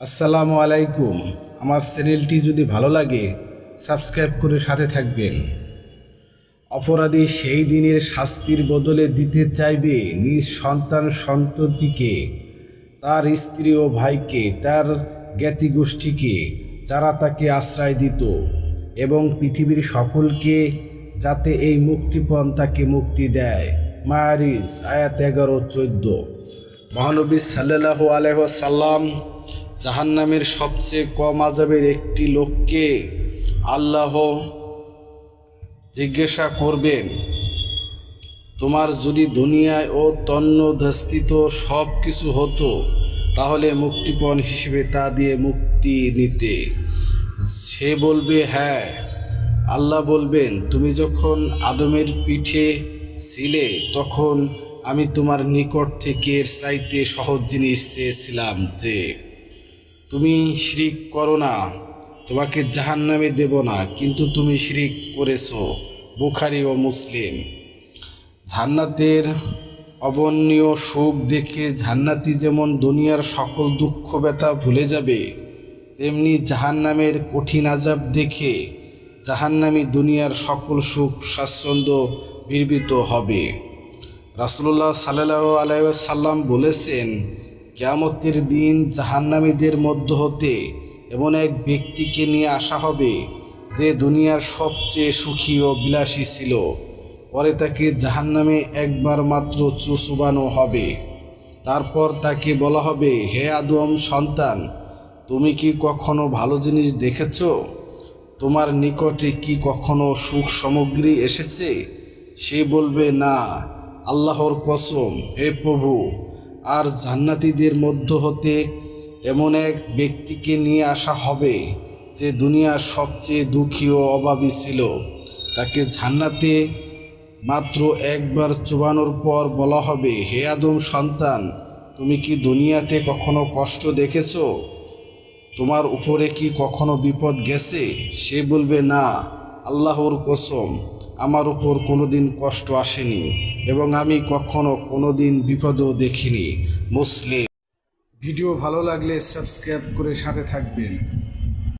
আসসালামু আলাইকুম। আমার চ্যানেলটি যদি ভালো লাগে, সাবস্ক্রাইব করে সাথে থাকবেন। অপরাধী সেই দিনের শাস্তির বদলে দিতে চাইবে নিজ সন্তান সন্ততিকে, তার স্ত্রী ও ভাইকে, তার জ্ঞাতিগোষ্ঠীকে, যারা তাকে আশ্রয় দিত এবং পৃথিবীর সকলকে যাতে এই মুক্তিপণ তাকে মুক্তি দেয়। মায়ারিজ, আয়াত এগারো, চোদ্দ। মহানবী সাল্লাহ আলহ্লাম জাহান্নামের সবচেয়ে কম আজাবের একটি লোককে আল্লাহ জিজ্ঞাসা করবেন, তোমার যদি দুনিয়ায় ও তন্ন ধাস্তিত সব কিছু হতো, তাহলে মুক্তিপণ হিসেবে তা দিয়ে মুক্তি নিতে। সে বলবে হ্যাঁ। আল্লাহ বলবেন, তুমি যখন আদমের পিঠে ছিলে, তখন আমি তোমার নিকট থেকে চাইতে সহজ জিনিস চেয়েছিলাম যে তুমি শিরিক করো না, তোমাকে জাহান নামে দেব না, কিন্তু তুমি শিরিক করেছ, বুখারি ও মুসলিম। জান্নাতের অবর্ণীয় সুখ দেখে জান্নাতি যেমন দুনিয়ার সকল দুঃখ ব্যথা ভুলে যাবে, তেমনি জাহান্নামের কঠিন আজাব দেখে জাহান্নামী দুনিয়ার সকল সুখ স্বাচ্ছন্দ্য বিরবিত হবে। রাসুল্লাহ সাল্লাহ আলাইসাল্লাম বলেছেন কেয়ামতের দিন জাহান্নামীদের মধ্য হতে এমন এক ব্যক্তিকে নিয়ে আসা হবে যে দুনিয়ার সবচেয়ে সুখী ও বিলাসী ছিল। পরে তাকে জাহান্নামে একবার মাত্র চুচুবানো হবে। তারপর তাকে বলা হবে, হে আদম সন্তান, তুমি কি কখনো ভালো জিনিস দেখেছ? তোমার নিকটে কি কখনো সুখ সামগ্রী এসেছে? সে বলবে, না, আল্লাহর কসম, হে প্রভু। আর জান্নাতীদের মধ্য হতে এমন এক ব্যক্তিকে নিয়ে আসা হবে যে দুনিয়ার সবচেয়ে দুঃখী ও অভাবী ছিল। তাকে জান্নাতে মাত্র একবার চুবানোর পর বলা হবে, হে আদম সন্তান, তুমি কি দুনিয়াতে কখনো কষ্ট দেখেছ? তোমার উপরে কি কখনো বিপদ গেছে? সে বলবে, না, আল্লাহর কসম। আমার উপর কোনোদিন কষ্ট আসেনি এবং আমি কখনো কোনোদিন বিপদও দেখিনি। মুসলিম। ভিডিও ভালো লাগলে সাবস্ক্রাইব করে সাথে থাকবেন।